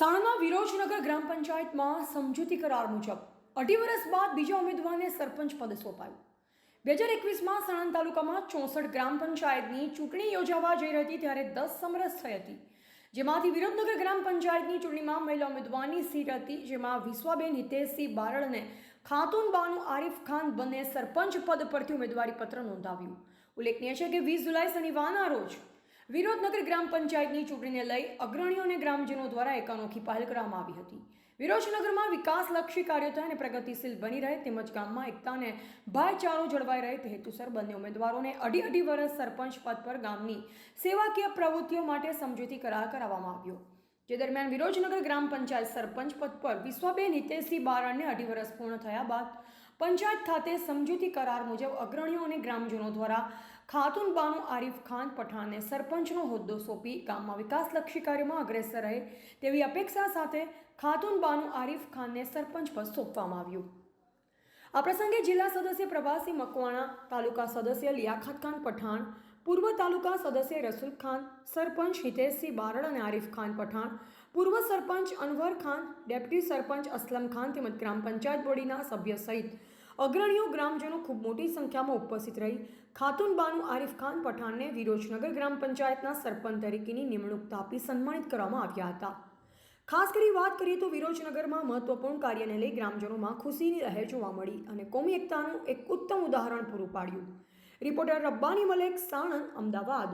સાણના વિરોજનગર ગ્રામ પંચાયતમાં સમજૂતી કરાર મુજબ અઢી વર્ષ બાદ બીજા ઉમેદવારને સરપંચ પદ સોંપાયું. બે હજાર એકવીસમાં સાણંદ તાલુકામાં ચોસઠ ગ્રામ પંચાયતની ચૂંટણી યોજાવા જઈ રહી હતી ત્યારે દસ સમરસ થઈ હતી. જેમાંથી વિરોધનગર ગ્રામ પંચાયતની ચૂંટણીમાં મહિલા ઉમેદવારની સીટ હતી, જેમાં વિશ્વાબેન હિતેશસિંહ બારડને ખાતુન બાનુ આરિફ ખાન બંને સરપંચ પદ પરથી ઉમેદવારી પત્ર નોંધાવ્યું. ઉલ્લેખનીય છે કે વીસ જુલાઈ શનિવારના રોજ વિરોધનગર ગ્રામ પંચાયતની ચૂંટણીને લઈ અગ્રણીઓ અને ગ્રામજનો દ્વારા એક અનોખી પહેલ કરવામાં આવી હતી. વિરોજનગરમાં વિકાસલક્ષી કાર્યો થાય અને પ્રગતિશીલ બની રહે તેમજ ગામમાં એકતા અને ભાઈચારો જળવાઈ રહે તે હેતુસર બંને ઉમેદવારોને અઢી અઢી વર્ષ સરપંચ પદ પર ગામની સેવાકીય પ્રવૃત્તિઓ માટે સમજૂતી કરાર કરાવવામાં આવ્યો. જે દરમિયાન વિરોજનગર ગ્રામ પંચાયત સરપંચ પદ પર વિશ્વબેન હિતેશસિંહ બારણને અઢી વર્ષ પૂર્ણ થયા બાદ પંચાયત ખાતે સમજૂતી કરાર મુજબ અગ્રણીઓ અને ગ્રામજનો દ્વારા ખાતુન બાનુ આરિફ ખાન પઠાણને સરપંચનો હોદ્દો સોંપી ગામમાં વિકાસલક્ષી કાર્યમાં અગ્રેસર રહે તેવી અપેક્ષા સાથે ખાતુન બાનુ આરિફ ખાનને સરપંચ પદ સોંપવામાં આવ્યું. આ પ્રસંગે જિલ્લા સદસ્ય પ્રવાસી મકવાણા, તાલુકા સદસ્ય લિયાખત ખાન પઠાણ, પૂર્વ તાલુકા સદસ્ય રસુલ ખાન, સરપંચ હિતેશસિંહ બારડ અને આરિફ ખાન પઠાણ, પૂર્વ સરપંચ અનવર ખાન, ડેપ્યુટી સરપંચ અસલમ ખાન તેમજ ગ્રામ પંચાયત બોડીના સભ્ય સહિત અગ્રણીઓ ગ્રામજનો ખૂબ મોટી સંખ્યામાં ઉપસ્થિત રહી. ખાતુન બાનુ આરિફ ખાન પઠાણને વિરોજનગર ગ્રામ પંચાયતના સરપંચ તરીકેની નિમણૂક આપી સન્માનિત કરવામાં આવ્યા હતા. ખાસ કરી વાત કરીએ તો વિરોજનગરમાં મહત્વપૂર્ણ કાર્યને લઈ ગ્રામજનોમાં ખુશીની લહેર જોવા મળી અને કોમી એકતાનું એક ઉત્તમ ઉદાહરણ પૂરું પાડ્યું. રિપોર્ટર રબ્બાની મલેક, સાણંદ, અમદાવાદ.